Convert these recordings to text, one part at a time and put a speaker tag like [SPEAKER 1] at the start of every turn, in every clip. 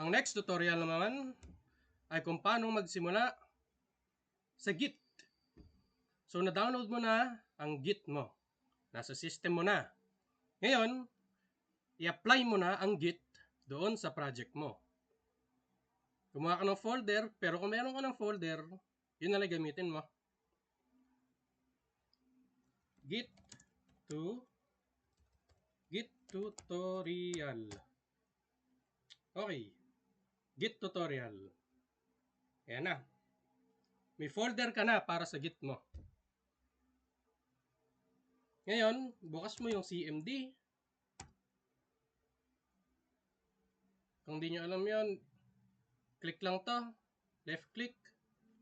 [SPEAKER 1] Ang next tutorial naman ay kung paano magsimula sa Git. So, na-download mo na ang Git mo. Nasa system mo na. Ngayon, i-apply mo na ang Git doon sa project mo. Gumawa ka ng folder, pero kung meron ka ng folder, yun na lang gamitin mo. Git to Git tutorial. Okay. Git tutorial. Ayan na. May folder ka na para sa Git mo. Ngayon, bukas mo yung CMD. Kung di nyo alam yon, click lang to. Left click.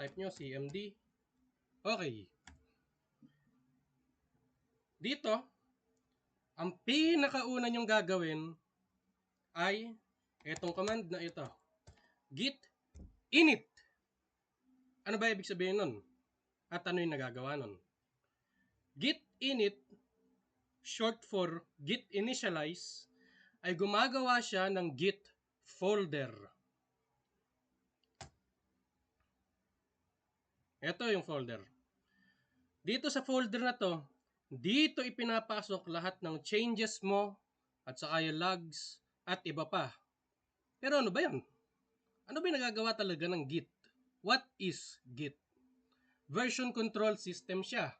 [SPEAKER 1] Type nyo CMD. Okay. Dito, ang pinakauna nyong gagawin ay itong command na ito. Git init. Ano ba ibig sabihin nun? At ano yung nagagawa nun? Git init, short for git initialize, ay gumagawa siya ng git folder. Ito yung folder. Dito sa folder na to, dito ipinapasok lahat ng changes mo at saka yung logs at iba pa. Pero ano ba yan? Ano ba nagagawa talaga ng Git? What is Git? Version control system siya.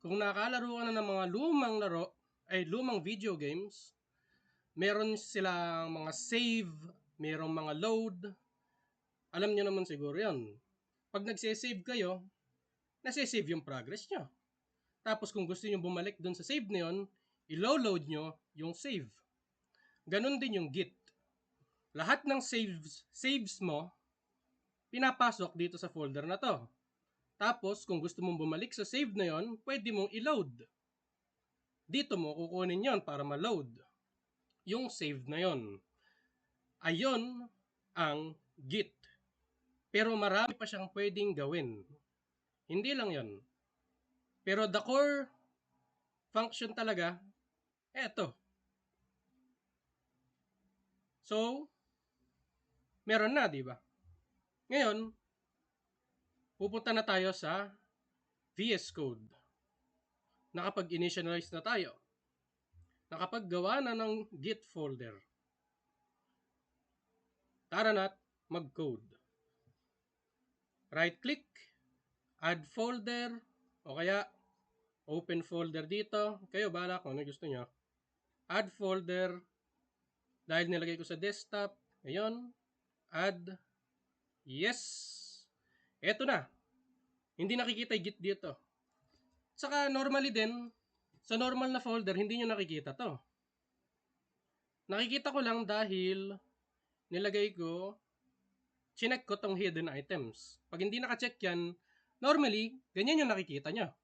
[SPEAKER 1] Kung nakalaro ka na ng mga lumang laro, ay lumang video games, meron silang mga save, merong mga load. Alam nyo naman siguro yan. Pag nagse-save kayo, nase-save yung progress nyo. Tapos kung gusto nyo bumalik dun sa save na yun, ilo-load nyo yung save. Ganon din yung git. Lahat ng saves, saves mo, pinapasok dito sa folder na to. Tapos, kung gusto mong bumalik sa save na yon, pwede mong i-load. Dito mo kukunin yon para ma-load yung save na yon. Ayon ang Git. Pero marami pa siyang pwedeng gawin. Hindi lang yon. Pero the core function talaga, eto. So, meron na, di ba? Ngayon, pupunta na tayo sa VS Code. Nakapag-initialize na tayo. Nakapaggawa na ng Git folder. Tara na't mag-code. Right-click, add folder, o kaya open folder dito. Kayo bala kung ano gusto nyo. Add folder. Dahil nilagay ko sa desktop. Ayun. Add. Yes. Eto na. Hindi nakikita git dito. Saka normally din, sa normal na folder, hindi nyo nakikita to. Nakikita ko lang dahil nilagay ko, chinek ko tong hidden items. Pag hindi nakacheck yan, normally, ganyan yung nakikita nyo.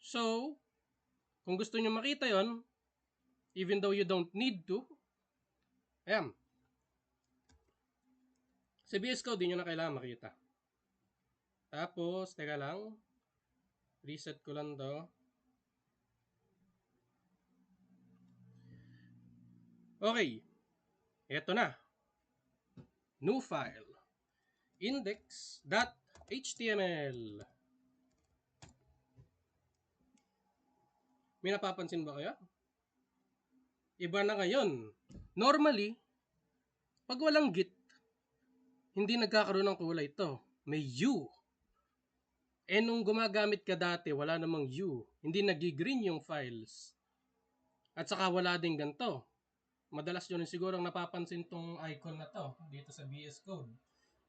[SPEAKER 1] So, kung gusto nyo makita yon even though you don't need to, ayan. Sa BS Code, di na kailangan makita. Tapos, teka lang, reset ko lang to. Okay, eto na. New file. Index.html. May napapansin ba kayo? Iba na ngayon. Normally, pag walang git, hindi nagkakaroon ng kulay ito. May U. Eh nung gumagamit ka dati, wala namang U. Hindi nag-green yung files. At saka wala din ganito. Madalas rin siguro napapansin tong icon na to dito sa VS Code.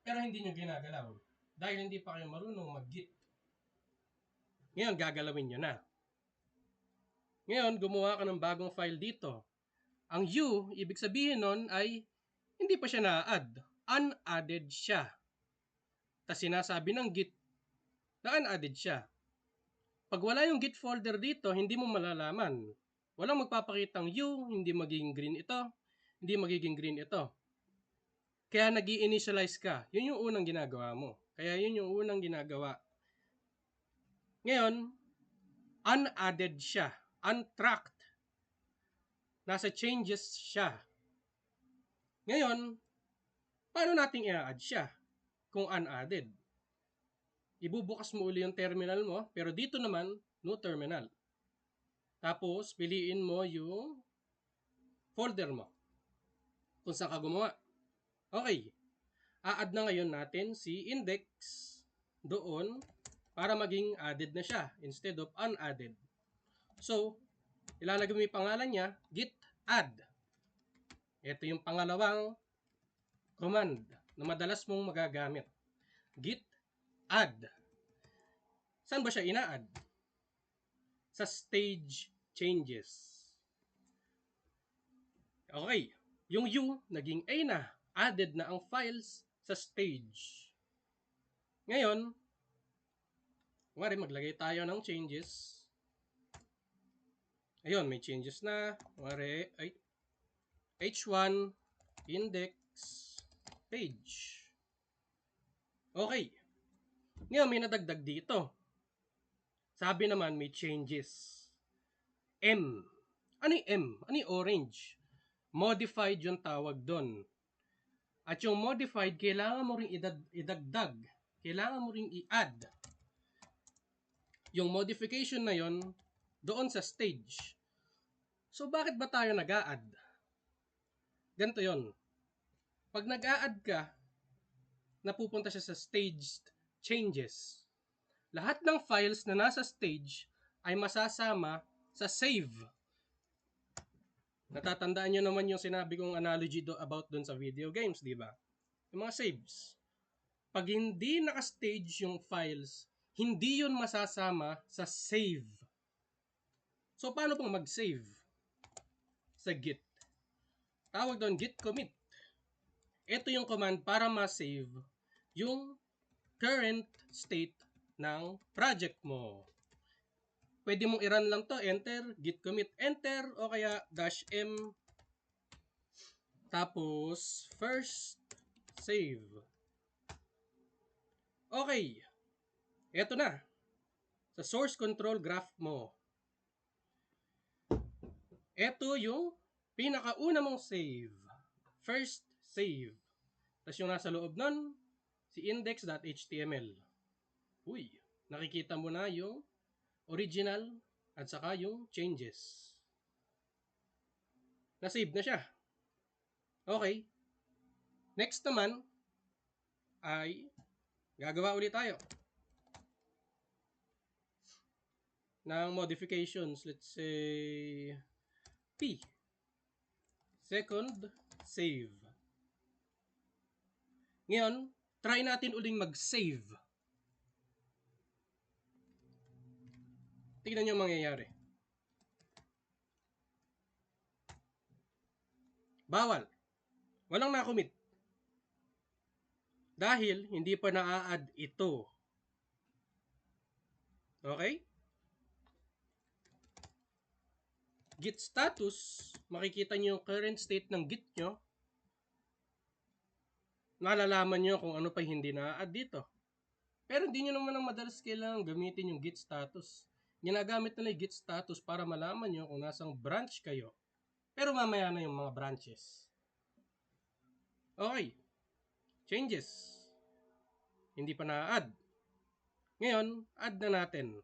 [SPEAKER 1] Pero hindi nyo ginagalaw. Dahil hindi pa kayo marunong mag-git. Ngayon, gagalawin nyo na. Ngayon, gumawa ka ng bagong file dito. Ang U, ibig sabihin nun ay hindi pa siya na-add. Unadded siya. Tapos sinasabi ng git na unadded siya. Pag wala yung git folder dito, hindi mo malalaman Walang magpapakitang U, hindi magiging green ito, hindi magiging green ito. Kaya nag initialize ka. Yun yung unang ginagawa mo. Kaya yun yung unang ginagawa. Ngayon, unadded siya. Untracked. Nasa changes siya. Ngayon, paano natin i-add siya kung unadded? Ibubukas mo uli yung terminal mo, pero dito naman, no terminal. Tapos, piliin mo yung folder mo. Kung saan ka gumawa. Okay. A-add na ngayon natin si index doon para maging added na siya instead of unadded. So, ilalagay mo yung pangalan niya, git add. Ito yung pangalawang command na madalas mong magagamit. Git add. Saan ba siya ina-add? Sa stage changes. Okay. Yung U, naging A na. Added na ang files sa stage. Ngayon, Kumari, maglagay tayo ng changes. Ayun, may changes na. Kumari, ay, H1, index, page. Okay. Ngayon, may nadagdag dito. Sabi naman, may changes. M. Ano yung M? Ano yung orange? Modified yung tawag doon. At yung modified, kailangan mo ring idag- idagdag. Kailangan mo ring i-add yung modification na yon doon sa stage. So, bakit ba tayo nag-a-add? Ganito yon. Pag nag-a-add ka, napupunta siya sa staged changes. Lahat ng files na nasa stage ay masasama sa save. Natatandaan nyo naman yung sinabi kong analogy do about dun sa video games, di ba? Yung mga saves. Pag hindi naka-stage yung files, hindi yun masasama sa save. So, paano pong mag-save? Sa git. Tawag doon git commit. Ito yung command para ma-save yung current state ng project mo. Pwede mong i-run lang to, enter, git commit, enter, o kaya dash m, tapos first save. Okay, Eto na. Sa source control graph mo. Ito yung pinakauna mong save. First save. Tapos yung nasa loob nun, si index.html. Uy, nakikita mo na yung original at saka yung changes. Na-save na siya. Okay. Next naman ay gagawa ulit tayo. ng modifications. Let's say P. Second, save. Ngayon, try natin uling mag-save. Tingnan nyo mangyayari. Bawal. Walang na-commit. Dahil hindi pa na-add ito. Okay? git status, makikita nyo yung current state ng git nyo. Nalalaman nyo kung ano pa hindi na-add dito. Pero hindi nyo naman ang madalas kailangan gamitin yung git status. Ginagamit nila yung git status para malaman nyo kung nasang branch kayo. Pero mamaya na yung mga branches. Okay. Changes. Hindi pa na-add. Ngayon, add na natin.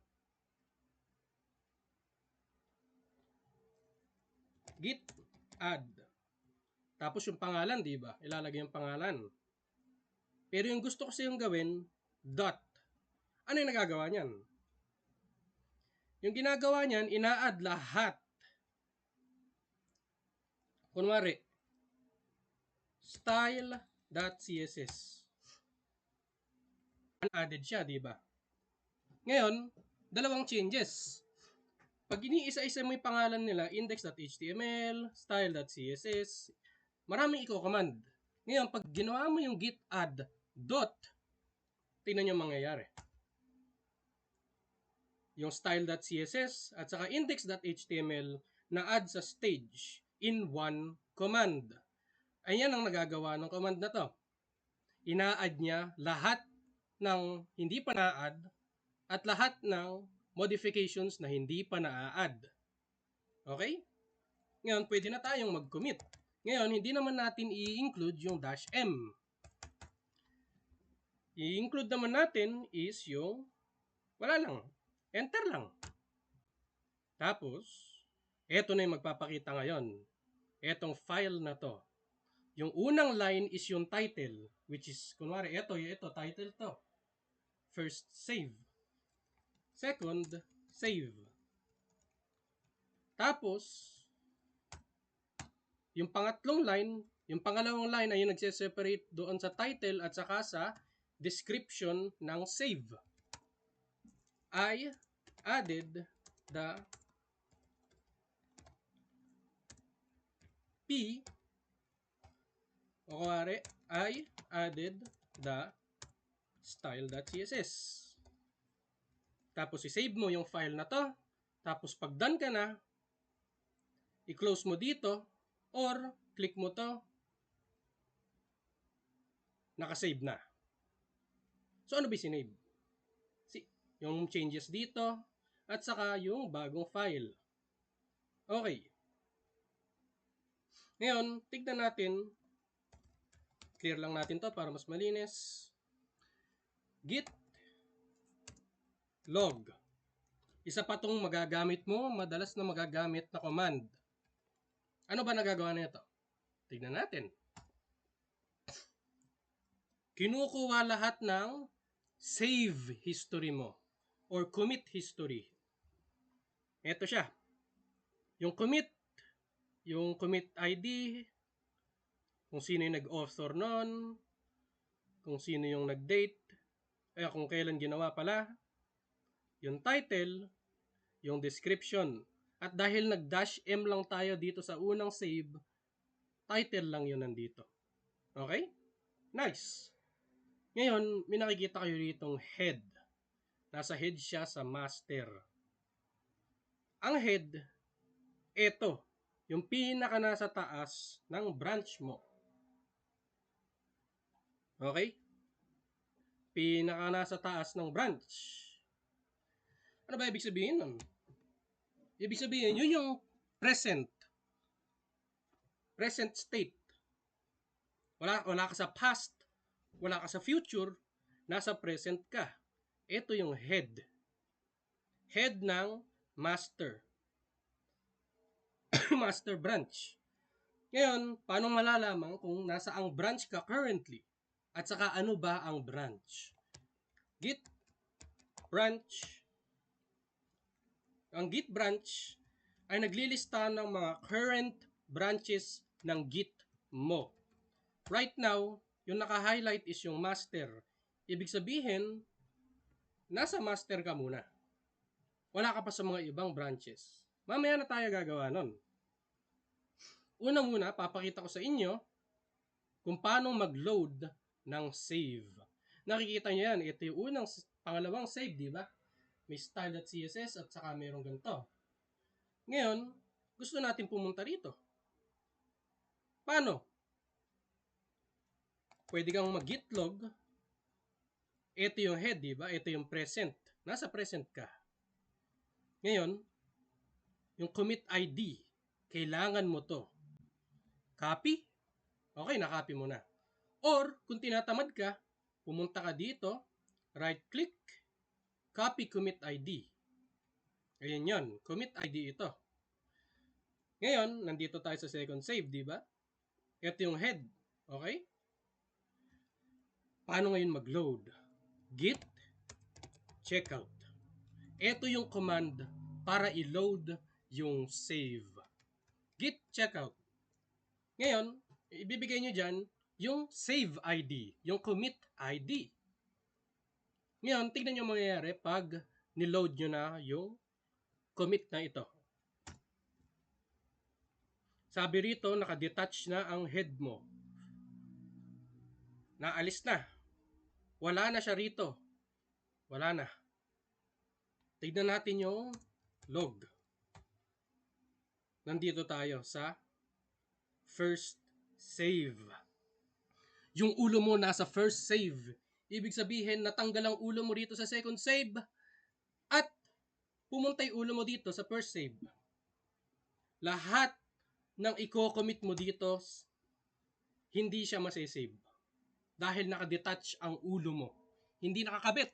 [SPEAKER 1] git add. Tapos yung pangalan, di ba? Ilalagay yung pangalan. Pero yung gusto ko yung gawin, dot. Ano yung nagagawa niyan? Yung ginagawa niyan, ina-add lahat. Kunwari, style.css. Unadded siya, di ba? Ngayon, dalawang changes. Pag iniisa-isa mo yung pangalan nila, index.html, style.css, maraming i-command. Ngayon, pag ginawa mo yung git add dot, tingnan nyo mangyayari. Yung style.css at saka index.html na add sa stage in one command. Ayan ang nagagawa ng command na to. Ina-add niya lahat ng hindi pa na-add at lahat ng modifications na hindi pa na-add. Okay? Ngayon, pwede na tayong mag-commit. Ngayon, hindi naman natin i-include yung dash M. I-include naman natin is yung wala lang. Enter lang. Tapos, eto na yung magpapakita ngayon. Etong file na to. Yung unang line is yung title, which is, kunwari, eto, ito, title to. First, save. Second, save. Tapos, yung pangatlong line, yung pangalawang line ay yung nagse-separate doon sa title at saka sa description ng save. I added the P o kuwari, I added the style.css. Tapos, i-save mo yung file na to. Tapos, pag done ka na, i-close mo dito, or click mo to, nakasave na. So, ano ba sinave? Si, yung changes dito, at saka yung bagong file. Okay. Ngayon, tignan natin Clear lang natin to para mas malinis. Git log. Isa pa tong magagamit mo, madalas na magagamit na command. Ano ba nagagawa nito? Tignan natin. Kinukuha lahat ng save history mo or commit history. Ito siya. Yung commit, yung commit ID, kung sino yung nag-author nun, kung sino yung nag-date, eh kung kailan ginawa pala, yung title, yung description. At dahil nag-dash M lang tayo dito sa unang save, title lang yun nandito. Okay? Nice. Ngayon, may nakikita kayo ditong head. Nasa head siya sa master. Ang head, ito, yung pinaka nasa taas ng branch mo. Okay? Pinaka nasa taas ng branch. Ano ba ibig sabihin nun? Ibig sabihin, yun yung present. Present state. Wala, wala ka sa past, wala ka sa future, nasa present ka. Ito yung head. Head ng master. master branch. Ngayon, paano malalaman kung nasa ang branch ka currently? At saka ano ba ang branch? Git branch. Ang Git branch ay naglilista ng mga current branches ng Git mo. Right now, yung naka-highlight is yung master. Ibig sabihin, nasa master ka muna. Wala ka pa sa mga ibang branches. Mamaya na tayo gagawa nun. Una muna, papakita ko sa inyo kung paano mag-load ng save. Nakikita niyo yan, ito yung unang, pangalawang save, di ba? May style.css at saka mayroong ganito. Ngayon, gusto natin pumunta rito. Paano? Pwede kang mag-git log. Ito yung head, di ba? Ito yung present. Nasa present ka. Ngayon, yung commit ID, kailangan mo to. Copy? Okay, na-copy mo na. Or, kung tinatamad ka, pumunta ka dito, right-click, copy commit ID. Ayan yon, commit ID ito. Ngayon, nandito tayo sa second save, di ba? Ito yung head, okay? Paano ngayon mag-load? Git checkout. Ito yung command para i-load yung save. Git checkout. Ngayon, ibibigay nyo dyan yung save ID, yung commit ID. Ngayon, tignan nyo mangyayari pag niload nyo na yung commit na ito. Sabi rito, nakadetach na ang head mo. Naalis na. Wala na siya rito. Wala na. Tignan natin yung log. Nandito tayo sa first save yung ulo mo nasa first save. Ibig sabihin, natanggal ang ulo mo dito sa second save at pumunta yung ulo mo dito sa first save. Lahat nang i-commit mo dito, hindi siya masisave. Dahil nakadetach ang ulo mo. Hindi nakakabit.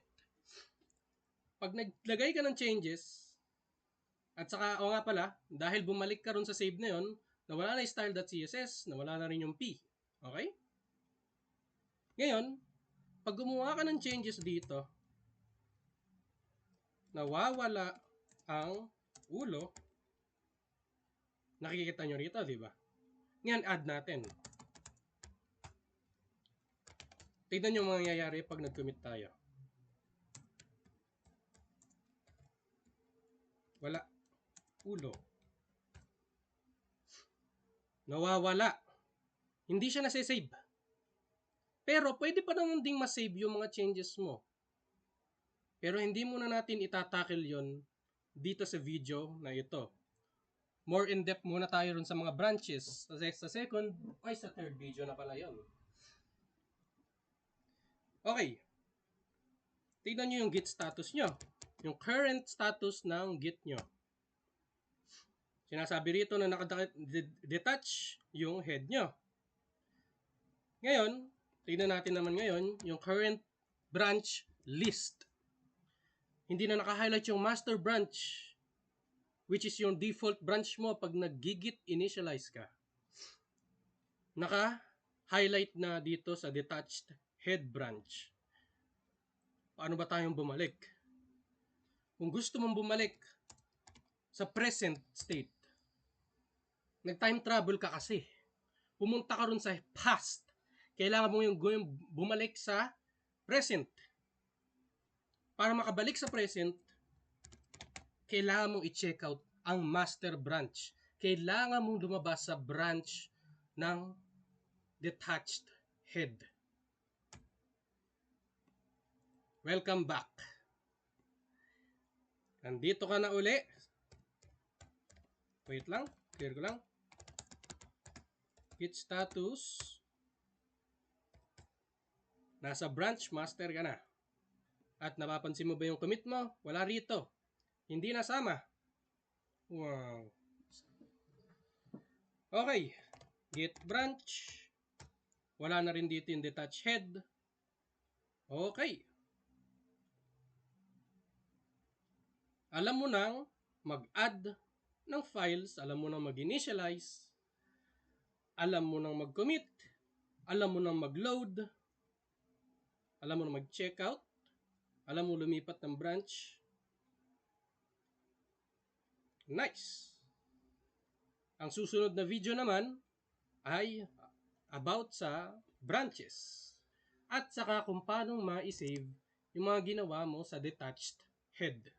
[SPEAKER 1] Pag naglagay ka ng changes, at saka, o nga pala, dahil bumalik ka ron sa save na yon, nawala na yung style.css, nawala na rin yung P. Okay? Ngayon, pag gumawa ka ng changes dito, nawawala ang ulo. Nakikita nyo rito, di ba? Ngayon, add natin. Tignan nyo ang mangyayari pag nag-commit tayo. Wala. Ulo. Nawawala. Hindi siya nasa-save. Pero pwede pa naman ding ma-save yung mga changes mo. Pero hindi muna natin itatakil yon dito sa video na ito. More in-depth muna tayo ron sa mga branches. Sa second, ay sa third video na pala yon. Okay. Tignan nyo yung git status nyo. Yung current status ng git nyo. Sinasabi rito na nakadetach yung head nyo. Ngayon, tignan natin naman ngayon yung current branch list. Hindi na naka-highlight yung master branch which is yung default branch mo pag nag-git initialize ka. Naka-highlight na dito sa detached head branch. Paano ba tayong bumalik? Kung gusto mong bumalik sa present state, nag-time travel ka kasi. Pumunta ka ron sa past. Kailangan mo yung bumalik sa present. Para makabalik sa present, kailangan mong i-check out ang master branch. Kailangan mong lumabas sa branch ng detached head. Welcome back. Nandito ka na uli. Wait lang. Clear ko lang. Git status. Nasa branch master ka na. At napapansin mo ba yung commit mo? Wala rito. Hindi nasama. Wow. Okay. Git branch. Wala na rin dito yung detach head. Okay. Alam mo nang mag-add ng files, alam mo nang mag-initialize, alam mo nang mag-commit, alam mo nang mag-load, alam mo nang mag-checkout, alam mo lumipat ng branch. Nice! Ang susunod na video naman ay about sa branches at saka kung paano ma-save yung mga ginawa mo sa detached head.